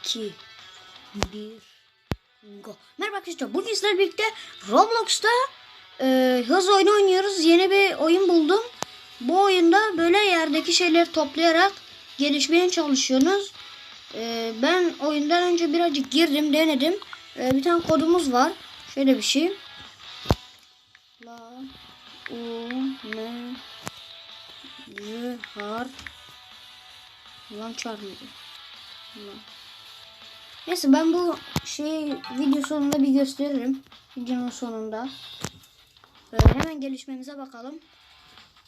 2 1 Go. Merhaba arkadaşlar. Bugün sizlerle birlikte Roblox'ta e, hız oyunu oynuyoruz. Yeni bir oyun buldum. Bu oyunda böyle yerdeki şeyleri toplayarak gelişmeye çalışıyorsunuz. E, ben oyundan önce birazcık girdim, denedim. E, bir tane kodumuz var. Şöyle bir şey. La U N C Har Lan çarpmıyor. Lan. Neyse ben bu şey video sonunda bir gösteririm. Videonun sonunda. Ee, hemen gelişmemize bakalım.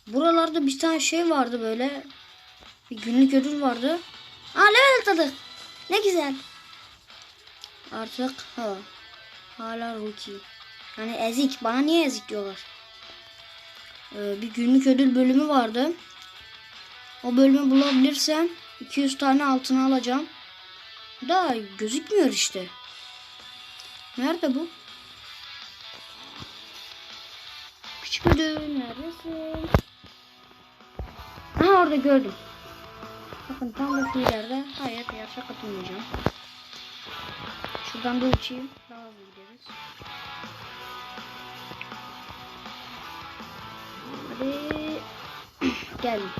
Buralarda bir tane şey vardı böyle. Bir günlük ödül vardı. Aa level atladık. Ne güzel. Artık ha. Hala rookie. Yani ezik. Bana niye ezik diyorlar. Ee, bir günlük ödül bölümü vardı. O bölümü bulabilirsem 200 tane altına alacağım. Da gözükmüyor işte. Nerede bu? Küçük ödül neredesin? Aha orada gördüm. Bakın tam da ileride. Hayır yarışa katılmayacağım. Şuradan da uçayım. Daha hızlı gideriz. Hadi. Geldim.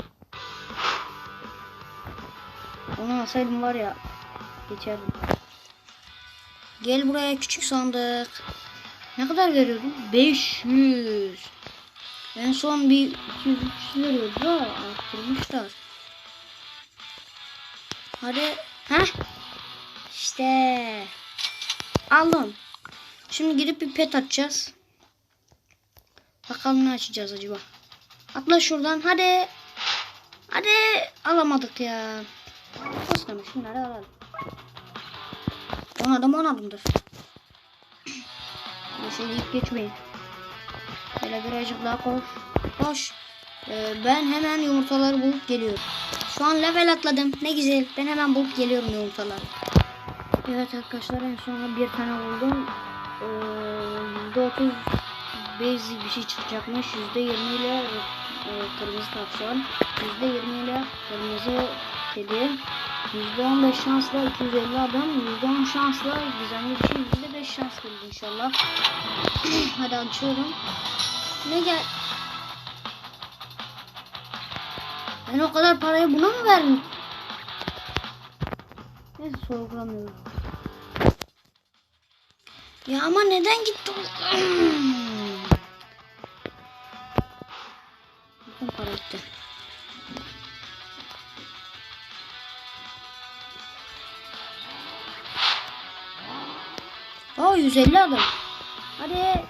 Onu alsaydım var ya geçerdim. Gel buraya küçük sandık. Ne kadar veriyordun? 500. En son bir 200 300 veriyordu da arttırmışlar. Hadi. Heh. İşte. Aldım. Şimdi gidip bir pet açacağız. Bakalım ne açacağız acaba. Atla şuradan. Hadi. Hadi. Alamadık ya. Olsun ama şunları alalım. On adım on adımdır. Şey deyip geçmeyin. Böyle birazcık daha koş. Koş. Ee, ben hemen yumurtaları bulup geliyorum. Şu an level atladım. Ne güzel. Ben hemen bulup geliyorum yumurtaları. Evet arkadaşlar en sonunda bir tane buldum. Ee, %30 basic bir şey çıkacakmış. %20 ile e, kırmızı tavşan. %20 ile kırmızı kedi. %15 şansla 250 adam. %10 şansla gizemli bir şey. %5 şans gelir inşallah. Hadi açıyorum. Ne gel? Ben o kadar parayı buna mı verdim? Neyse sorgulamıyorum. Ya ama neden gitti o? Bütün para gitti. Aa 150 adam. Hadi.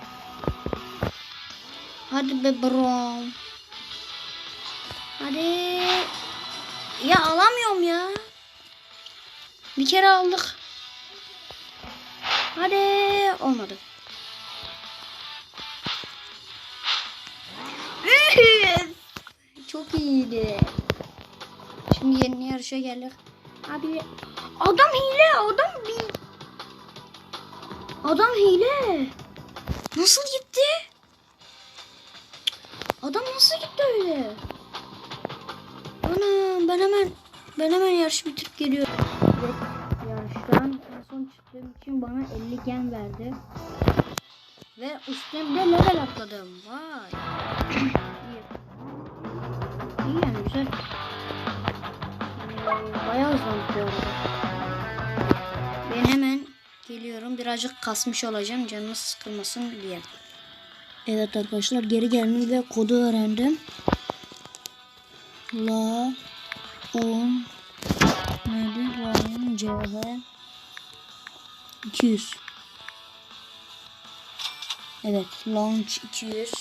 Hadi be bro. Hadi. Ya alamıyorum ya. Bir kere aldık. Hadi. Olmadı. Çok iyiydi. Şimdi yeni yarışa geldik. Abi adam hile adam bir Adam hile. Nasıl gitti? Adam nasıl gitti öyle? Ana ben hemen ben hemen yarışı bitirip geliyorum. Evet, yarıştan en son çıktığım için bana 50 gen verdi. Ve üstüne bir de level atladım. Vay. Birazcık kasmış olacağım. Canınız sıkılmasın diye. Evet arkadaşlar geri geldim ve kodu öğrendim. La un neydi? Ryan CH 200 Evet launch 200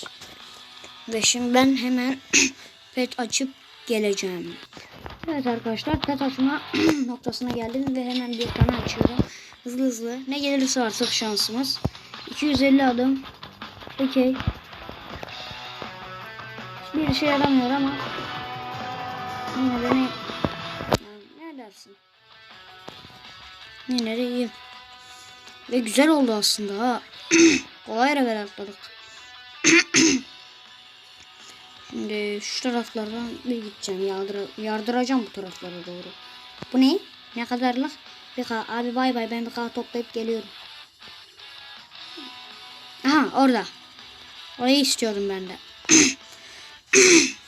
ve şimdi ben hemen pet açıp geleceğim. Evet arkadaşlar pet açma noktasına geldim ve hemen bir tane açıyorum. Hızlı hızlı. Ne gelirse artık şansımız. 250 adım. Okey. Hiçbir işe yaramıyor ama yine de ne, ne dersin? Yine de iyi. Ve güzel oldu aslında ha. Kolay level atladık. Şimdi şu taraflardan bir gideceğim. Yardır yardıracağım bu taraflara doğru. Bu ne? Ne kadarlık? Bir K. Abi bay bay ben bir K toplayıp geliyorum. Aha orada. Orayı istiyordum ben de.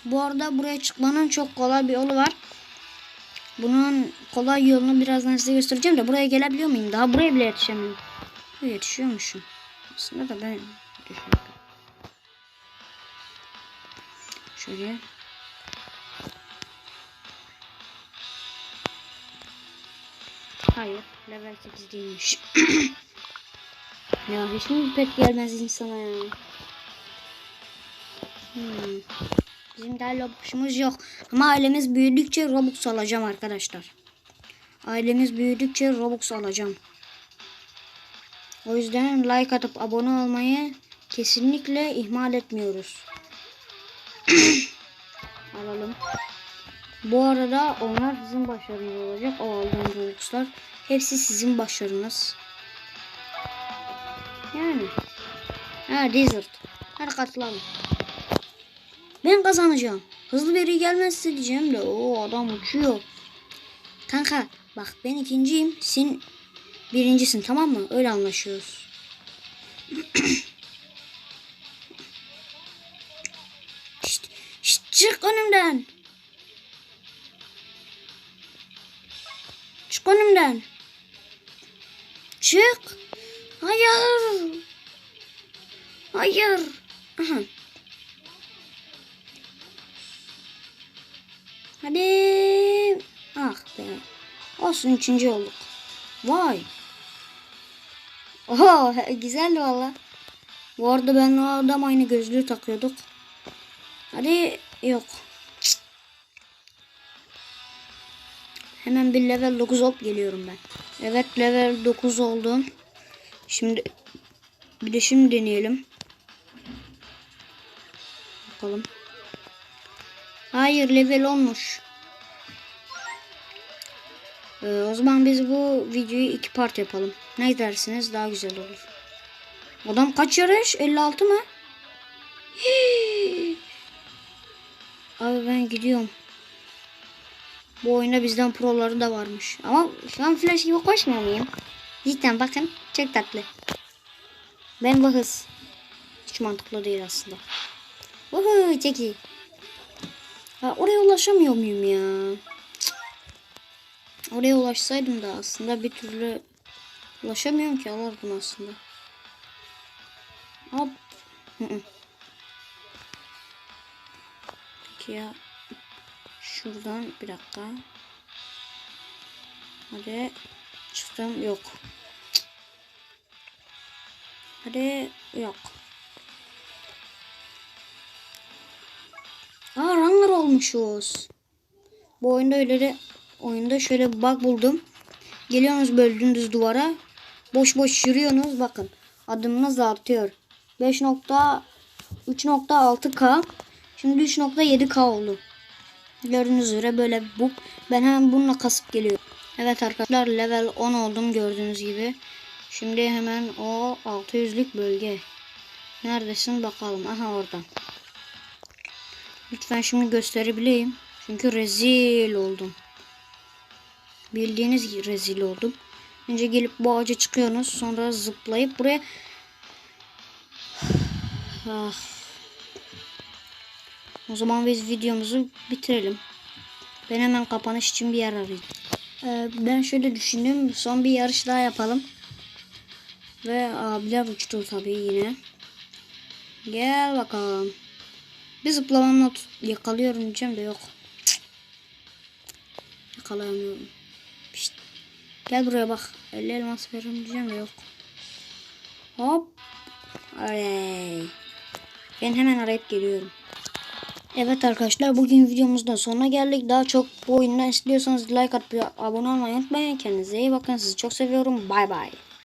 Bu arada buraya çıkmanın çok kolay bir yolu var. Bunun kolay yolunu birazdan size göstereceğim de buraya gelebiliyor muyum? Daha buraya bile yetişemiyorum. Yetişiyormuşum. Aslında da ben düşüyorum. Şöyle. Hayır. Level 8 değilmiş. ya hiç mi pek gelmez insana ya? Hmm. Bizim daha Robux'umuz yok. Ama ailemiz büyüdükçe Robux alacağım arkadaşlar. Ailemiz büyüdükçe Robux alacağım. O yüzden like atıp abone olmayı kesinlikle ihmal etmiyoruz. Bu arada onlar sizin başarınız olacak. O aldığım Robux'lar. Hepsi sizin başarınız. Yani. Ha Desert. Hadi katılalım. Ben kazanacağım. Hızlı veri gelmezse diyeceğim de o adam uçuyor. Kanka bak ben ikinciyim. Sen birincisin tamam mı? Öyle anlaşıyoruz. çık önümden. Çık önümden. Çık. Hayır. Hayır. Hadi. Ah be. Olsun üçüncü olduk. Vay. Oho güzel valla. Bu arada ben o adam aynı gözlüğü takıyorduk. Hadi yok. Hemen bir level 9 olup geliyorum ben. Evet level 9 oldum. Şimdi bir de şimdi deneyelim. Bakalım. Hayır level olmuş. Ee, o zaman biz bu videoyu iki part yapalım. Ne dersiniz daha güzel olur. Adam kaç yarış? 56 mı? Hii. Abi ben gidiyorum. Bu oyunda bizden proları da varmış. Ama şu an flash gibi muyum? Cidden bakın çok tatlı. Ben bu hız. Hiç mantıklı değil aslında. Vuhu çok iyi. Ha, oraya ulaşamıyor muyum ya? Cık. Oraya ulaşsaydım da aslında bir türlü ulaşamıyorum ki alırdım aslında. Hop. Hı -hı. Ya. Şuradan bir dakika. Hadi. Çıktım. Yok. Hadi. Yok. Aa runner olmuşuz. Bu oyunda öyle de oyunda şöyle bir bug buldum. Geliyorsunuz böyle dümdüz duvara. Boş boş yürüyorsunuz. Bakın adımınız artıyor. 5.3.6k Şimdi 3.7k oldu. Gördüğünüz üzere böyle bu. Ben hemen bununla kasıp geliyorum. Evet arkadaşlar level 10 oldum gördüğünüz gibi. Şimdi hemen o 600'lük bölge. Neredesin bakalım. Aha orada. Lütfen şimdi gösterebileyim. Çünkü rezil oldum. Bildiğiniz gibi rezil oldum. Önce gelip bu ağaca çıkıyorsunuz. Sonra zıplayıp buraya... ah. O zaman biz videomuzu bitirelim. Ben hemen kapanış için bir yer arayayım. Ee, ben şöyle düşündüm. Son bir yarış daha yapalım. Ve abiler uçtu tabii yine. Gel bakalım. Bir zıplamamla yakalıyorum diyeceğim de yok. Cık. Yakalayamıyorum. Pişt. Gel buraya bak. 50 elmas veririm diyeceğim de yok. Hop. Oley. Ben hemen arayıp geliyorum. Evet arkadaşlar bugün videomuzda sonuna geldik. Daha çok bu oyundan istiyorsanız like atıp abone olmayı unutmayın. Kendinize iyi bakın. Sizi çok seviyorum. Bay bay.